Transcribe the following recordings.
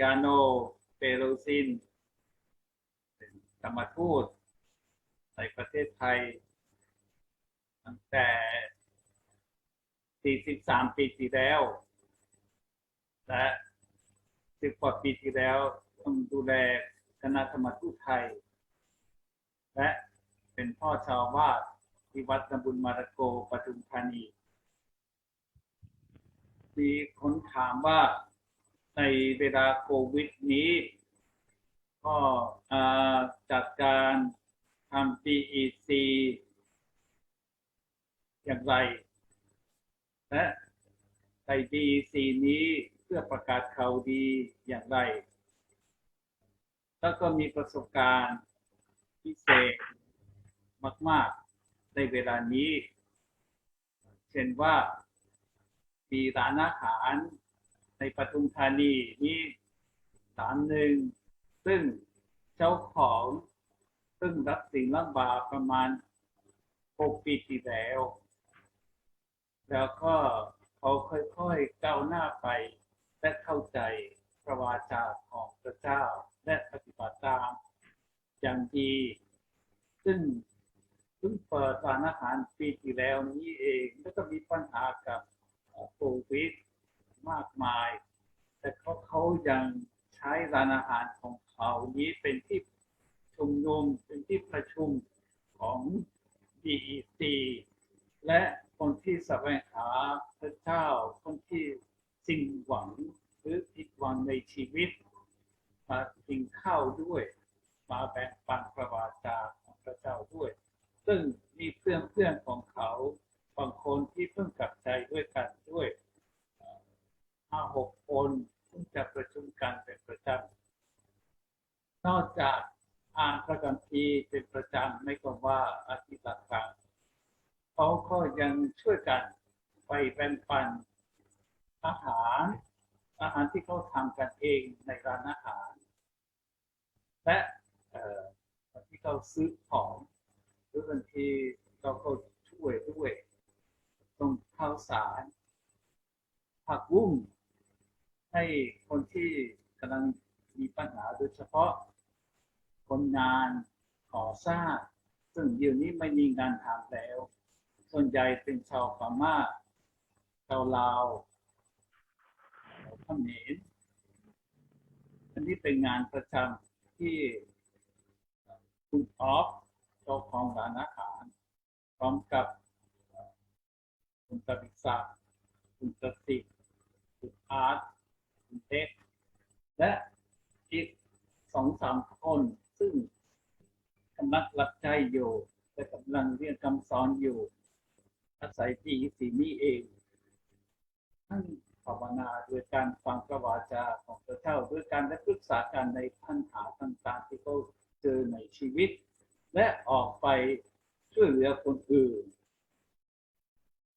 ยาโน เปโรซินธรรมทูตในประเทศไทย ตั้งแต่ 43 ปีที่แล้ว และ10กว่าปีที่แล้วต้องดูแลคณะธรรมทูตไทย และเป็นพ่อชาวบ้านที่วัดนบุญมาระโกปทุมธานี มีคนถามว่า ในเวลาโควิดนี้ ก็จัดการทำ PEC อย่างไร และใน PEC นี้เพื่อประกาศข่าวดีอย่างไร แล้วก็มีประสบการณ์พิเศษมาก ๆ ในเวลานี้ เช่นว่ามีร้านอาหาร ในปทุมธานีนี้ร้านหนึ่ง ซึ่งเจ้าของซึ่งรับสิ่งลำบากประมาณหกปีที่แล้ว แล้วก็เขาค่อยๆก้าวหน้าไปและเข้าใจพระวาจาของพระเจ้าและปฏิบัติตามอย่างดี ซึ่งเพิ่งเปิดร้านอาหารปีที่แล้วนี้เอง แล้วก็มีปัญหากับโควิด มากมาย แต่เขาเขายังใช้ร้านอาหารของเขานี้เป็นที่ชุมนุมเป็นที่ประชุมของ DEC และคนที่แสวงหาพระเจ้าคนที่สิ่งหวังหรือผิดหวังในชีวิตมากินข้าวด้วย มาแบ่งปันพระวาจาของพระเจ้าด้วย ซึ่งมีเพื่อนเพื่อนของเขาบางคนที่เพิ่งกลับใจด้วยกันด้วย หกคนเพิ่งจะประชุมกันเป็นประจำนอกจากอ่านพระคัมภีร์เป็นประจำไม่ก็ว่าอาทิตย์ละครั้งเขาก็ยังช่วยกันไปแบ่งปันอาหาร อาหารที่เขาทำกันเองในร้านอาหาร และที่เขาซื้อของหรือบางทีเราก็ช่วยด้วยตรงข้าวสารผักบุ้ง ให้คนที่กำลังมีปัญหาโดยเฉพาะคนงานก่อสร้างซึ่งเดี๋ยวนี้ไม่มีงานทำแล้ว ส่วนใหญ่เป็นชาวพม่าชาวลาวชาวเขมรอันนี้เป็นงานประจำที่คุณออฟเจ้าของร้านอาหารพร้อมกับคุณตบิศักดิ์คุณสติคุณอาร์ต คุณเท็กและอีกสองสามคนซึ่งกำลังรับใจอยู่แต่กำลังเรียนคำสอนอยู่ อาศัยที่สีนี้เองท่านภาวนาโดยการฟังพระวาจาของพระเจ้าด้วยการได้ปรึกษากันในปัญหาต่างๆ ที่เขาเจอในชีวิต และออกไปช่วยเหลือคนอื่น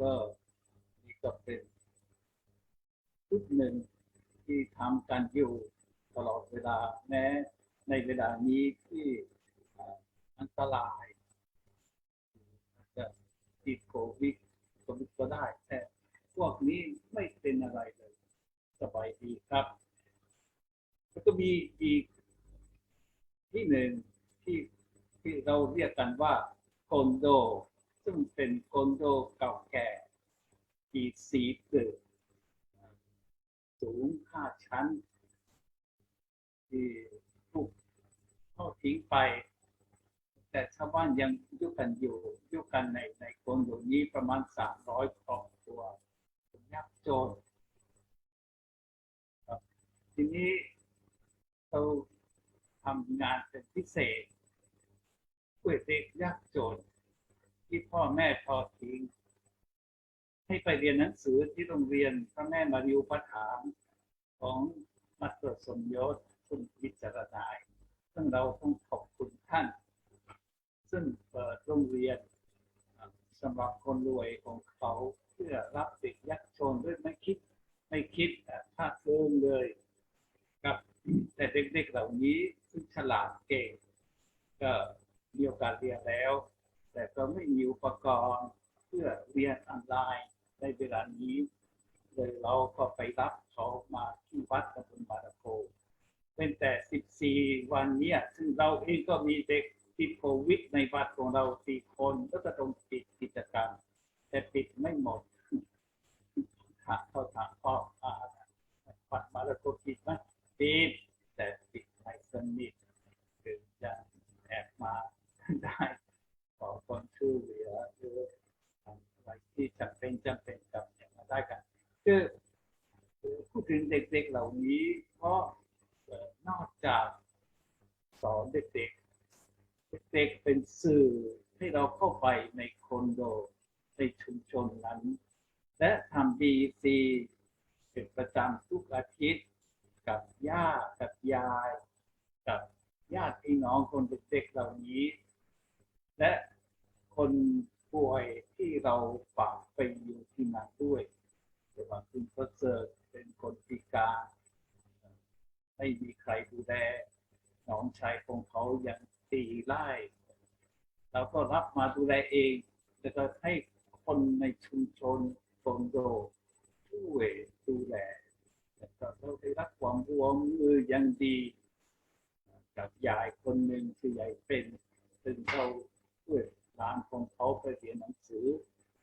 ก็นี่ก็เป็นชุดหนึ่ง ที่ทำกันอยู่ตลอดเวลาแม้ในเวลานี้ที่อันตรายจะติดโควิดโคก็ได้ แต่พวกนี้ไม่เป็นอะไรเลย สบายดีครับแล้วก็มีอีกที่หนึ่งที่ที่เราเรียกกันว่าคอนโด ซึ่งเป็นคอนโดเก่าแก่ปีสีเกิด สูงห้าชั้น ที่ถูกทอดทิ้งไป แต่ชาวบ้านยังยู่กันอยู่ยู่กันในในคอนโดนี้ประมาณสามร้อยครอบครัวยากจนทีนี้เราทำงานเป็นพิเศษช่วยเด็กยากจนที่พ่อแม่ทอดทิ้ง ให้ไปเรียนหนังสือที่โรงเรียนพระแม่มาริอุปถัมของมัตตสมยศคุณวิจารณายซึ่งเราต้องขอบคุณท่าน ซึ่งเปิดโรงเรียนสำหรับคนรวยของเขาเพื่อรับเด็กยากจนด้วยไม่คิดไม่คิดอะค่าเทอมเลยครับแต่เด็กๆเหล่านี้ซึ่งฉลาดเก่งก็มีโอกาสเรียนแล้ว แต่ก็ไม่มีอุปกรณ์เพื่อเรียนออนไลน์ ในเวลานี้เลยเราก็ไปรับเขามาที่วัดตำบลบาราโคเป็นแต่ 14 วันเนี้ยซึ่งเราเองก็มีเด็กติดโควิดในวัดของเราสี่คนก็จะต้องปิดกิจกรรม แต่ปิดไม่หมดถามเขาถามพ่ออาวัดบาราโคปิดไหมปิดแต่ปิดไม่สนิทคือจะแอบมาได้ขอคนช่วยเหลือหรืออะ ไรที่จำเป็นจำเป็นกับอย่างมาได้กันคือพูดถึงเด็กๆเหล่านี้ เพราะนอกจากสอนเด็กๆเด็กๆเป็นสื่อให้เราเข้าไปในคอนโดในชุมชนนั้น และทำบีซีเป็นประจำทุกอาทิตย์ กับย่ากับยาย กับญาติพี่น้องคนเด็กๆเหล่านี้ และคน ป่วยที่เราฝากไปอยู่ที่นั่นด้วยแต่ว่าคุณประเสริฐเป็นคนพิการไม่มีใครดูแลน้องชายของเขาอยังตีไล่เราก็รับมาดูแลเองแล้วก็ให้คนในชุมชนคอนโดช่วยดูแลแล้วก็เราได้รับความร่วมมืออย่างดีกับยายคนหนึ่งคือยายเป็นซึ่งเขาช่วย หลานของเขาไปเรียนหนังสือ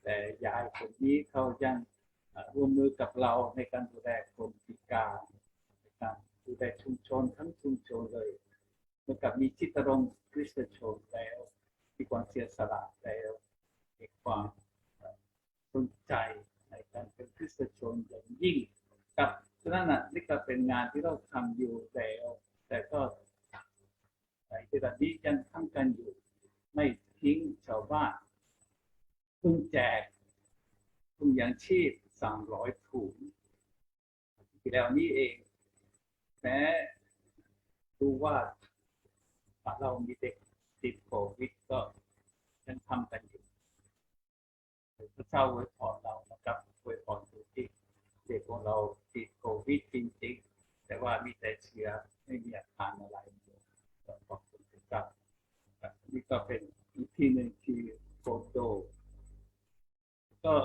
แต่ยายคนนี้เขายังเอ่อร่วมมือกับเราในการดูแลคนพิการในการดูแลชุมชนทั้งชุมชนเลยเหมือนกับมีจิตรงค์คริสตชนแล้วมีความเสียสละแล้วมีความสนใจในการเป็นคริสตชนอย่างยิ่งกับฉะนั้นน่ะนี่ก็เป็นงานที่เราทำอยู่แล้ว แต่ก็ในขณะนี้ยังทำกันอยู่ไม่ ทิ้งชาวบ้านเพิ่งแจกถุงยางชีพสามร้อยถุงที่แล้วนี้เอง แม้ดูว่าเรามีเด็กติดโควิดก็ยังทำกันอยู่พระเจ้าอวยพรเรานะครับอวยพรดูที่เด็กของเราติดโควิดจริงๆ แต่ว่ามีแต่เชื้อไม่มีอาการอะไรเลยขอบคุณครับครันี่ก็เป็น ที่หนึ่งที่โฟโตก็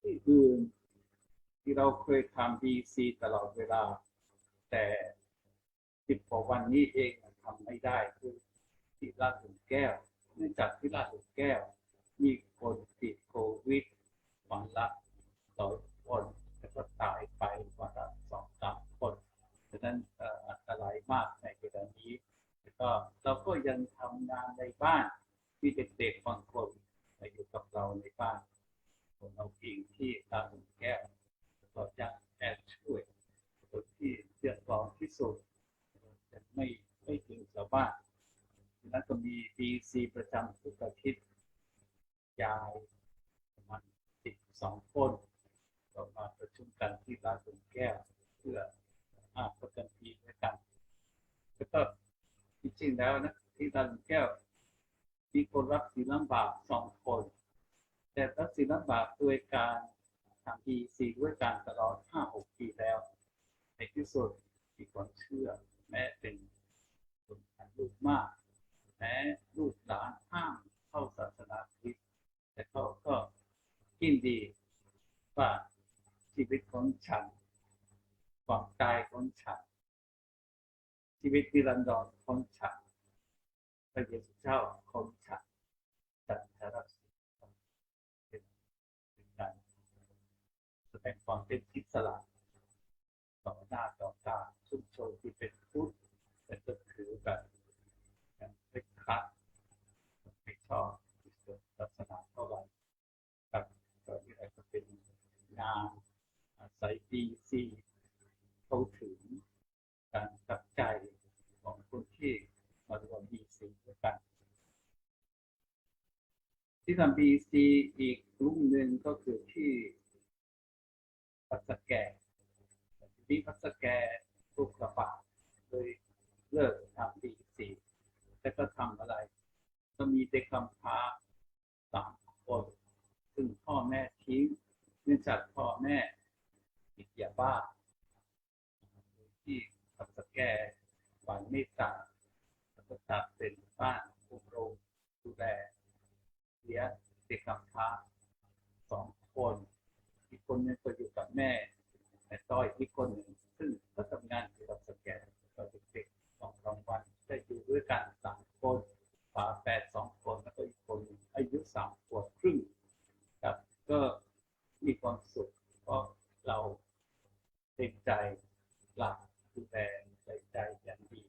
ที่อื่นที่เราเคยทำ BC ตลอดเวลา แต่สิบกว่าวันนี้เองทำไม่ได้คือที่ลาดหลุมแก้วเนื่องจากที่ลาดหลุมแก้ว มีคนติดโควิดวันละต่อคนแล้วก็ตายไปวันละสองสามคน ฉะนั้นอันตรายมากในเวลานี้ ก็เราก็ยังทำงานในบ้านที่เด็กๆบางคนมาอยู่กับเราในบ้านของเราเองที่ตาหุนแก้วแล้วก็ยังแอบช่วยคนที่เดือดร้อนที่สุดแต่ไม่ไม่ถึงชาวบ้านฉะนั้นก็มี BC ประจำทุกอาทิตย์ยายประมาณสิบสองคนก็มาประชุมกันที่ร้านหุนแก้ว เพื่ออาประจำปีด้วยกันแล้วก็ จริงแล้วนะที่ดันแก้วมีคนรับศีลลำบากสองคน แต่รับศีลลำบากด้วยการทำปีสี่ด้วยการตลอดห้าหกปีแล้ว ในที่สุดมีความเชื่อ แม้เป็นคนอายุมาก แม้ลูกหลานห้ามเข้าศาสนาคริสต์แต่เขาก็ยินดีว่าชีวิตของฉันความตายของฉัน ชีวิตนิรันดรของฉันพระเยซูเจ้าของฉันฉันจะรักษาเป็นเป็นการแสดงความเป็นอิสระต่อหน้าต่อตาชุมชนที่เป็นพุทธแต่ก็ถือกันอย่างเป็นคัดไม่ชอบที่สุดศาสนาเท่าไหร่ครับก็นี่แหละเป็นงานอาศัยดีซี เข้าถึงการตัดใจของคนที่มารวม BC ด้วยกัน ที่ทำ BC อีกกลุ่มหนึ่งก็คือที่พัสแกที่พัสแกถูกระบาดเลยเลิกทำ BC แต่ก็ทำอะไร ก็มีเด็กกำพร้าสามคนซึ่งพ่อแม่ทิ้งเนื่องจากพ่อแม่ติดยาบ้าที่ทัสแกหวานเมตตาแล้วก็ตัดเป็นบ้านอบรมดูแล เลี้ยเด็กกำพร้าสองคนที่คนหนึงก็อยู่กับแม่แต่ต้อยอีกคนหนึ่งซึ่งก็ทำงานเกี่ยวกับสแกนตอนเด็กๆสองสามวันได้อยู่ด้วยกันสามคนฝาแฝดสองคนแล้วก็อีกคนหนึ่งอายุสามขวบครึ่งครับก็มีความสุขเพราะเราเต็มใจหลักดูแลใส่ใจอย่างดี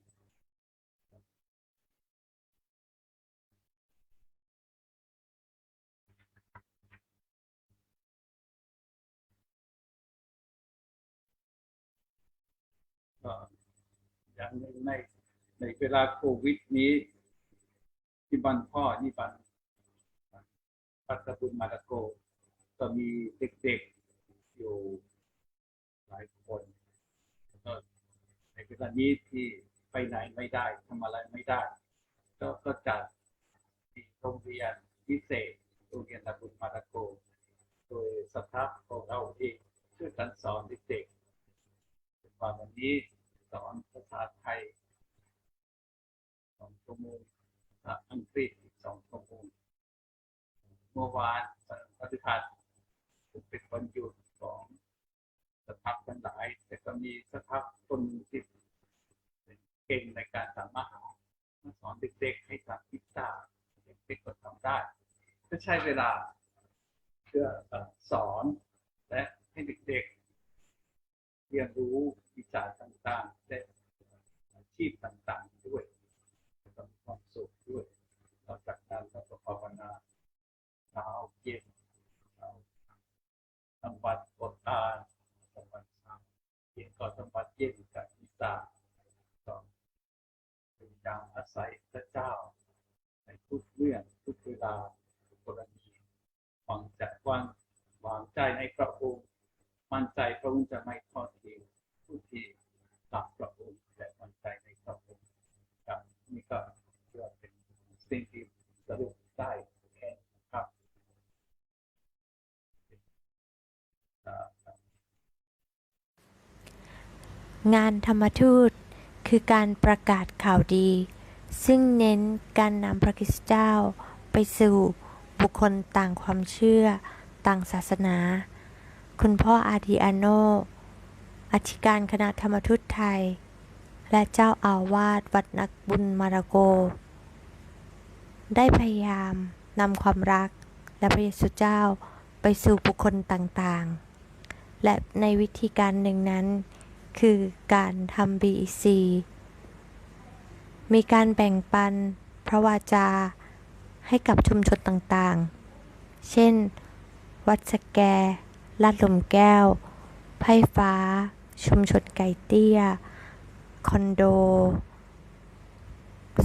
อย่างหนึ่งในในเวลาโควิดนี้ที่บ้านพ่อนี่บ้านปัตตบุญมาตะโก ก็มีเด็กๆอยู่หลายคนก็ในเวลานี้ที่ไปไหนไม่ได้ทำอะไรไม่ได้ก็ก็จัดที่โรงเรียนพิเศษโรงเรียนตะบุญมาตะโก โดยสตาฟของเราเองช่วยกันสอนเด็กๆว่าวันนี้ภาษาไทยสองชั่วโมงภาษาอังกฤษอีกสองชั่วโมงเมื่อวานวันพฤหัสเป็นวันหยุดของสถาบันหลาย แต่ก็มีสถาคนหนึ่งที่เก่งในการทำอาหารมาสอนเด็กๆให้ทำพิซซ่าเด็กๆก็ทำได้ก็ใช้เวลาเพื่ออสอนและให้เด็กๆ เรียนรู้วิชาต่างๆ และอาชีพต่างๆ ด้วยแล้วก็มีความสุขด้วยนอกจากนั้นเราก็ภาวนาเช้าเย็นเช้าทำวัดกดตานทำวัดเช้าเย็นก็ทำวัดเย็นกับอิสาก็พยายามอาศัยพระเจ้าในทุกเรื่องทุกเวลา กรณีวางใจวางวางใจในพระองค์ มั่นใจพระองค์จะไม่ทอดทิ้งผู้ที่รักพระองค์และมั่นใจในพระองค์ครับนี่ก็เชื่อเป็นสิ่งที่สรุปได้แค่ครับงานธรรมทูตคือการประกาศข่าวดี ซึ่งเน้นการนำพระคริสต์เจ้าไปสู่ บุคคลต่างความเชื่อ ต่างศาสนา คุณพ่ออาดิอาโนอธิการคณะธรรมทูตไทย และเจ้าอาวาสวัดนักบุญมาราโก ได้พยายามนำความรักและพระเยซูเจ้าไปสู่บุคคลต่างๆ และในวิธีการหนึ่งนั้น คือการทำ BEC มีการแบ่งปันพระวาจา ให้กับชุมชนต่างๆ เช่น วัดสแก ลาดลมแก้ว ไพ่ฟ้า ชุมชนไก่เตี้ย คอนโด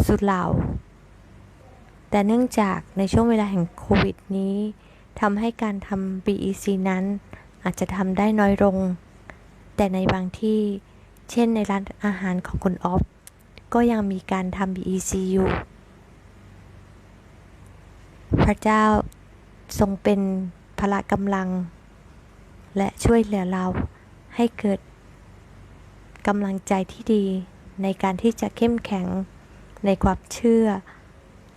สุเหร่า แต่เนื่องจากในช่วงเวลาแห่งโควิดนี้ทำให้การทำ BEC นั้นอาจจะทำได้น้อยลง แต่ในบางที่ เช่นในร้านอาหารของคุณออฟ ก็ยังมีการทำ BEC อยู่ พระเจ้าทรงเป็นพละกำลัง และช่วยเหลือเราให้เกิดกำลังใจที่ดีในการที่จะเข้มแข็งในความเชื่อ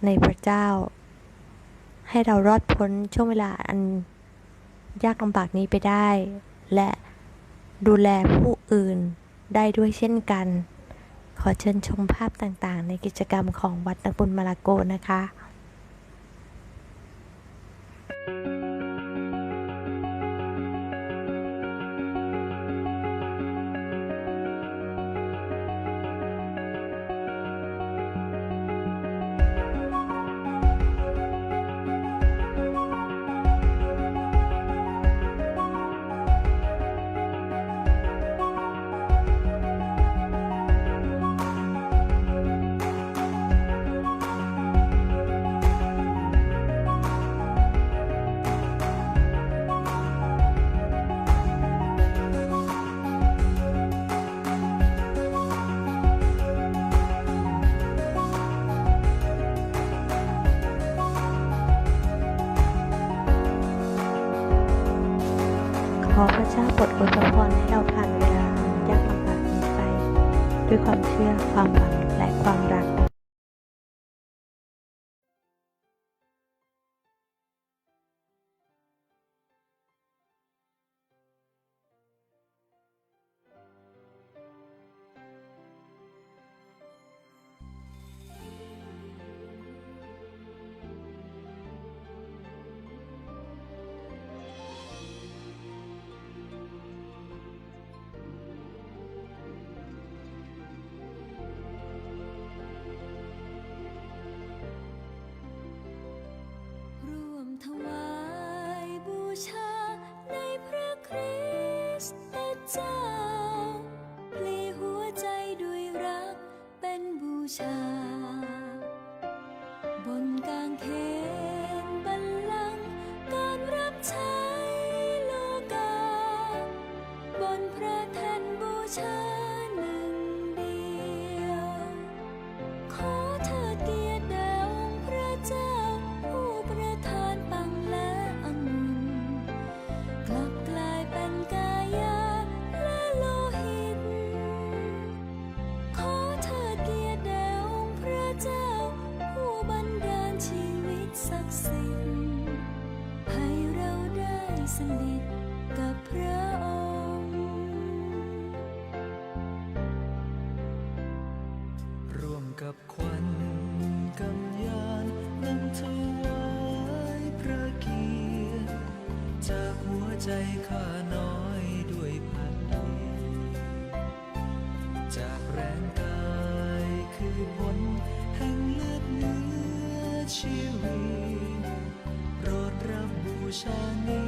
ในพระเจ้า ให้เรารอดพ้นช่วงเวลาอันยากลำบากนี้ไปได้ และดูแลผู้อื่นได้ด้วยเช่นกัน ขอเชิญชมภาพต่างๆ ในกิจกรรมของวัดนักบุญมาลาโกนะคะ ด้วยคว เจ้าพลีหัวใจด้วยรักเป็นบูชา กับควันกำยานนำถวายพระเกียรติจากหัวใจข้าน้อยด้วยพันดีจากแรงกายคือผลแห่งเลือดเนื้อชีวิตโปรดรับบูชานี้